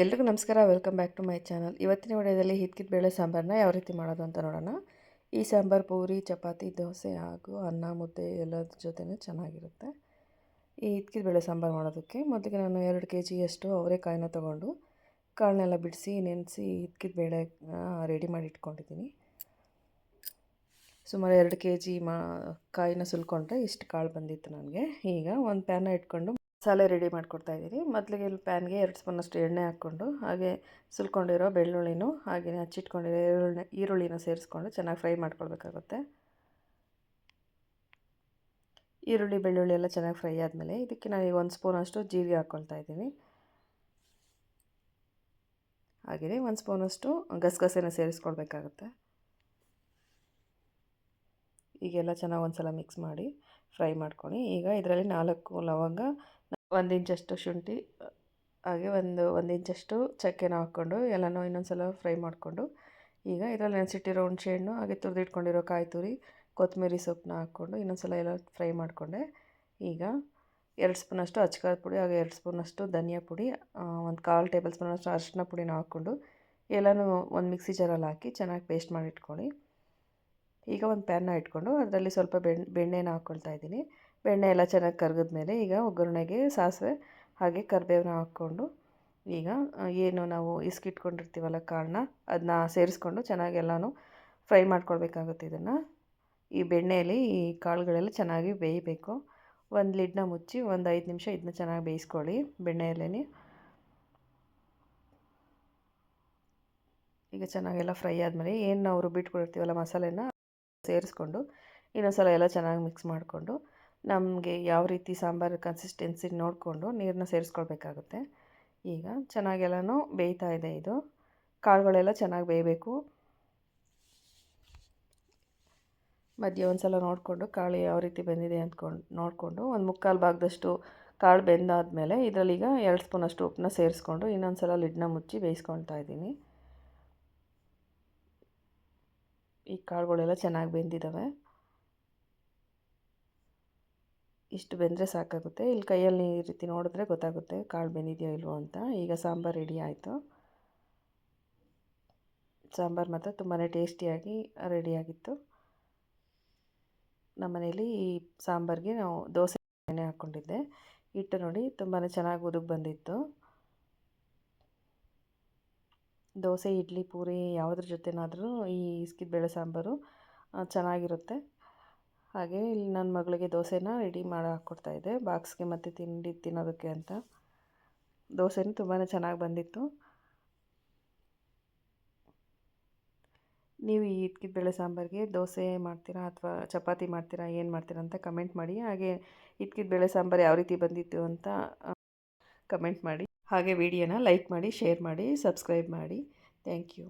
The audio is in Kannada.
ಎಲ್ರಿಗೂ ನಮಸ್ಕಾರ. Welcome back to my channel. ಇವತ್ತಿನ ವಿಡಿಯೋದಲ್ಲಿ ಹಿತ್ಕಿದ ಬೇಳೆ ಸಾಂಬಾರನ್ನ ಯಾವ ರೀತಿ ಮಾಡೋದು ಅಂತ ನೋಡೋಣ. ಈ ಸಾಂಬಾರು ಪೂರಿ, ಚಪಾತಿ, ದೋಸೆ ಹಾಗೂ ಅನ್ನ, ಮುದ್ದೆ ಎಲ್ಲದ್ರ ಜೊತೆನೇ ಚೆನ್ನಾಗಿರುತ್ತೆ. ಈ ಹಿತ್ಕಿದ ಬೇಳೆ ಸಾಂಬಾರು ಮಾಡೋದಕ್ಕೆ ಮೊದಲಿಗೆ ನಾನು ಎರಡು ಕೆ ಜಿಯಷ್ಟು ಅವರೆಕಾಯಿನ ತೊಗೊಂಡು ಕಾಳನ್ನೆಲ್ಲ ಬಿಡಿಸಿ, ನೆನೆಸಿ ಹಿತ್ಕಿದ ಬೇಳೆ ರೆಡಿ ಮಾಡಿ ಇಟ್ಕೊಂಡಿದ್ದೀನಿ. ಸುಮಾರು ಎರಡು ಕೆ ಜಿ ಮಾ ಕಾಯಿನ ಸುಲ್ಕೊಂಡ್ರೆ ಇಷ್ಟು ಕಾಳು ಬಂದಿತ್ತು ನನಗೆ. ಈಗ ಒಂದು ಪ್ಯಾನ ಇಟ್ಕೊಂಡು ಮಸಾಲೆ ರೆಡಿ ಮಾಡಿಕೊಡ್ತಾ ಇದ್ದೀನಿ ಮೊದಲಿಗೆ ಇಲ್ಲಿ ಪ್ಯಾನ್ಗೆ ಎರಡು ಸ್ಪೂನಷ್ಟು ಎಣ್ಣೆ ಹಾಕ್ಕೊಂಡು, ಹಾಗೆ ಸುಲ್ಕೊಂಡಿರೋ ಬೆಳ್ಳುಳ್ಳಿನೂ ಹಾಗೆಯೇ ಹಚ್ಚಿಟ್ಕೊಂಡಿರೋ ಈರುಳ್ಳಿ, ಈರುಳ್ಳಿನ ಸೇರಿಸ್ಕೊಂಡು ಚೆನ್ನಾಗಿ ಫ್ರೈ ಮಾಡ್ಕೊಳ್ಬೇಕಾಗುತ್ತೆ. ಈರುಳ್ಳಿ, ಬೆಳ್ಳುಳ್ಳಿ ಎಲ್ಲ ಚೆನ್ನಾಗಿ ಫ್ರೈ ಆದಮೇಲೆ ಇದಕ್ಕೆ ನಾನು ಈಗ ಒಂದು ಸ್ಪೂನಷ್ಟು ಜೀರಿಗೆ ಹಾಕ್ಕೊಳ್ತಾ ಇದ್ದೀನಿ. ಹಾಗೆಯೇ ಒಂದು ಸ್ಪೂನಷ್ಟು ಗಸಗಸೆನ ಸೇರಿಸ್ಕೊಳ್ಬೇಕಾಗುತ್ತೆ. ಈಗೆಲ್ಲ ಚೆನ್ನಾಗಿ ಒಂದು ಸಲ ಮಿಕ್ಸ್ ಮಾಡಿ ಫ್ರೈ ಮಾಡ್ಕೊಳ್ಳಿ. ಈಗ ಇದರಲ್ಲಿ ನಾಲ್ಕು ಲವಂಗ ಒಂದು ಇಂಚಷ್ಟು ಶುಂಠಿ, ಹಾಗೆ ಒಂದು ಒಂದು ಇಂಚಷ್ಟು ಚಕ್ಕೆನ ಹಾಕ್ಕೊಂಡು ಎಲ್ಲನೂ ಇನ್ನೊಂದು ಸಲ ಫ್ರೈ ಮಾಡಿಕೊಂಡು, ಈಗ ಇದರಲ್ಲಿ ನೆನೆಸಿಟ್ಟಿರೋ ಹುಣಸೆಹಣ್ಣು, ಹಾಗೆ ತುರಿದಿಟ್ಕೊಂಡಿರೋ ಕಾಯಿ ತುರಿ ಕೊತ್ತಂಬರಿ ಸೊಪ್ಪನ್ನ ಹಾಕ್ಕೊಂಡು ಇನ್ನೊಂದು ಸಲ ಎಲ್ಲ ಫ್ರೈ ಮಾಡಿಕೊಂಡೆ. ಈಗ ಎರಡು ಸ್ಪೂನಷ್ಟು ಅಚ್ಕಾರ ಪುಡಿ, ಹಾಗೆ ಎರಡು ಸ್ಪೂನಷ್ಟು ಧನಿಯಾ ಪುಡಿ ಒಂದು ಕಾಲು ಟೇಬಲ್ ಸ್ಪೂನಷ್ಟು ಅರಿಶಿನ ಪುಡಿನ ಹಾಕ್ಕೊಂಡು ಎಲ್ಲನೂ ಒಂದು ಮಿಕ್ಸಿ ಜಾರಲ್ಲಿ ಹಾಕಿ ಚೆನ್ನಾಗಿ ಪೇಸ್ಟ್ ಮಾಡಿ ಇಟ್ಕೊಳ್ಳಿ. ಈಗ ಒಂದು ಪ್ಯಾನ್ನ ಇಟ್ಕೊಂಡು ಅದರಲ್ಲಿ ಸ್ವಲ್ಪ ಬೆಣ್ಣೆ ಬೆಣ್ಣೆನ ಹಾಕ್ಕೊಳ್ತಾ ಇದ್ದೀನಿ. ಬೆಣ್ಣೆ ಎಲ್ಲ ಚೆನ್ನಾಗಿ ಕರಗಿದ ಮೇಲೆ ಈಗ ಒಗ್ಗರಣೆಗೆ ಸಾಸಿವೆ ಹಾಗೆ ಕರಿಬೇವನ್ನ ಹಾಕ್ಕೊಂಡು ಈಗ ಏನು ನಾವು ಇಸ್ಕಿಟ್ಕೊಂಡಿರ್ತೀವಲ್ಲ ಕಾಳನ್ನ ಅದನ್ನ ಸೇರಿಸ್ಕೊಂಡು ಚೆನ್ನಾಗಿ ಎಲ್ಲನೂ ಫ್ರೈ ಮಾಡ್ಕೊಳ್ಬೇಕಾಗುತ್ತೆ ಇದನ್ನು. ಈ ಬೆಣ್ಣೆಯಲ್ಲಿ ಈ ಕಾಳುಗಳೆಲ್ಲ ಚೆನ್ನಾಗಿ ಬೇಯಬೇಕು. ಒಂದು ಲಿಡ್ನ ಮುಚ್ಚಿ ಒಂದು ಐದು ನಿಮಿಷ ಇದನ್ನ ಚೆನ್ನಾಗಿ ಬೇಯಿಸ್ಕೊಳ್ಳಿ ಬೆಣ್ಣೆಯಲ್ಲೇ ಈಗ ಚೆನ್ನಾಗೆಲ್ಲ ಫ್ರೈ ಆದಮೇಲೆ ಏನು ನಾವು ರುಬ್ಬಿಟ್ಕೊಂಡಿರ್ತೀವಲ್ಲ ಮಸಾಲೆನ, ಸೇರಿಸ್ಕೊಂಡು ಇನ್ನೊಂದು ಸಲ ಎಲ್ಲ ಚೆನ್ನಾಗಿ ಮಿಕ್ಸ್ ಮಾಡಿಕೊಂಡು ನಮಗೆ ಯಾವ ರೀತಿ ಸಾಂಬಾರು ಕನ್ಸಿಸ್ಟೆನ್ಸಿ ನೋಡಿಕೊಂಡು ನೀರನ್ನ ಸೇರಿಸ್ಕೊಳ್ಬೇಕಾಗುತ್ತೆ. ಈಗ ಚೆನ್ನಾಗೆಲ್ಲನೂ ಬೇಯ್ತಾ ಇದೆ ಇದು. ಕಾಳುಗಳೆಲ್ಲ ಚೆನ್ನಾಗಿ ಬೇಯಬೇಕು. ಮಧ್ಯೆ ಒಂದು ಸಲ ನೋಡಿಕೊಂಡು ಕಾಳು ಯಾವ ರೀತಿ ಬೆಂದಿದೆ ಅಂದ್ಕೊಂಡು ನೋಡಿಕೊಂಡು ಒಂದು ಮುಕ್ಕಾಲು ಭಾಗದಷ್ಟು ಕಾಳು ಬೆಂದಾದಮೇಲೆ ಇದರಲ್ಲೀಗ ಎರಡು ಸ್ಪೂನಷ್ಟು ಉಪ್ಪನ್ನ ಸೇರಿಸ್ಕೊಂಡು ಇನ್ನೊಂದು ಸಲ ಲಿಡ್ನ ಮುಚ್ಚಿ ಬೇಯಿಸ್ಕೊಳ್ತಾ ಇದ್ದೀನಿ. ಈ ಕಾಳುಗಳೆಲ್ಲ ಚೆನ್ನಾಗಿ ಬೆಂದಿದ್ದಾವೆ ಇಷ್ಟು ಬೆಂದರೆ ಸಾಕಾಗುತ್ತೆ. ಇಲ್ಲಿ ಕೈಯಲ್ಲಿ ಈ ರೀತಿ ನೋಡಿದ್ರೆ ಗೊತ್ತಾಗುತ್ತೆ ಕಾಳು ಬೆಂದಿದೆಯೋ ಇಲ್ವೋ ಅಂತ. ಈಗ ಸಾಂಬಾರು ರೆಡಿ ಆಯಿತು. ಸಾಂಬಾರು ಮಾತ್ರ ತುಂಬಾ ಟೇಸ್ಟಿಯಾಗಿ ರೆಡಿಯಾಗಿತ್ತು ನಮ್ಮ ಮನೇಲಿ ಈ ಸಾಂಬಾರಿಗೆ ನಾವು ದೋಸೆ ಎಣ್ಣೆ ಹಾಕ್ಕೊಂಡಿದ್ದೆ. ಹಿಟ್ಟು ನೋಡಿ ತುಂಬಾ ಚೆನ್ನಾಗಿ ಉದುಗ್ ಬಂದಿತ್ತು. ದೋಸೆ, ಇಡ್ಲಿ, ಪೂರಿ ಯಾವುದ್ರ ಜೊತೆನಾದರೂ ಈ ಬೇಳೆ ಸಾಂಬಾರು ಚೆನ್ನಾಗಿರುತ್ತೆ. ಹಾಗೆ ಇಲ್ಲಿ ನನ್ನ ಮಗಳಿಗೆ ದೋಸೆನ ರೆಡಿ ಮಾಡಿ ಹಾಕ್ಕೊಡ್ತಾಯಿದ್ದೆ ಬಾಕ್ಸ್ಗೆ ಮತ್ತು ತಿಂಡಿ ತಿನ್ನೋದಕ್ಕೆ ಅಂತ. ದೋಸೆನೂ ತುಂಬಾ ಚೆನ್ನಾಗಿ ಬಂದಿತ್ತು. ನೀವು ಈ ಬೇಳೆ ಸಾಂಬಾರಿಗೆ ದೋಸೆ ಮಾಡ್ತೀರಾ ಅಥವಾ ಚಪಾತಿ ಮಾಡ್ತೀರಾ, ಏನು ಮಾಡ್ತೀರಾ ಅಂತ ಕಮೆಂಟ್ ಮಾಡಿ. ಹಾಗೆ ಬೇಳೆ ಸಾಂಬಾರು ಯಾವ ರೀತಿ ಬಂದಿತ್ತು ಅಂತ ಕಮೆಂಟ್ ಮಾಡಿ. ಹಾಗೆ ವಿಡಿಯೋನ ಲೈಕ್ ಮಾಡಿ ಶೇರ್ ಮಾಡಿ ಸಬ್ಸ್ಕ್ರೈಬ್ ಮಾಡಿ. Thank you